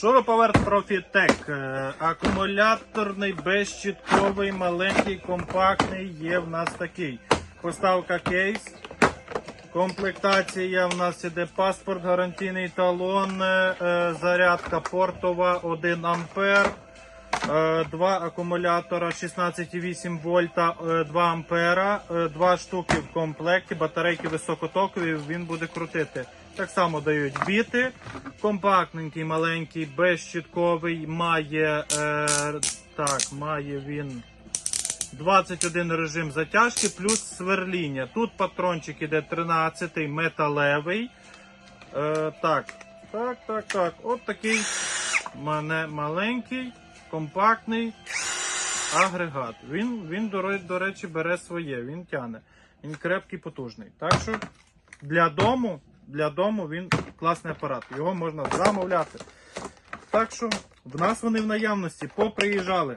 Шуруповерт Profitec. Е, Акумуляторний, безщітковий, маленький, компактний. Є в нас такий. Поставка кейс. Комплектація в нас іде паспорт, гарантійний талон, е, е, зарядка портова 1 ампер. Е, Два акумулятора 16,8 вольта, е, 2 ампера, е, два штуки в комплекті, батарейки високотокові, він буде крутити. Так само дають біти. Компактненький, маленький, безщітковий, має, е, так, має він 21 режим затяжки плюс сверління. Тут патрончик іде 13 металевий. Е, так, так, так, так. От такий мене маленький, компактний агрегат. Він, він до, речі, бере своє, він тяне. Він крепкий, потужний. Так що для дому, для дому він класний апарат. Його можна замовляти. Так що в нас вони в наявності, поприїжджали.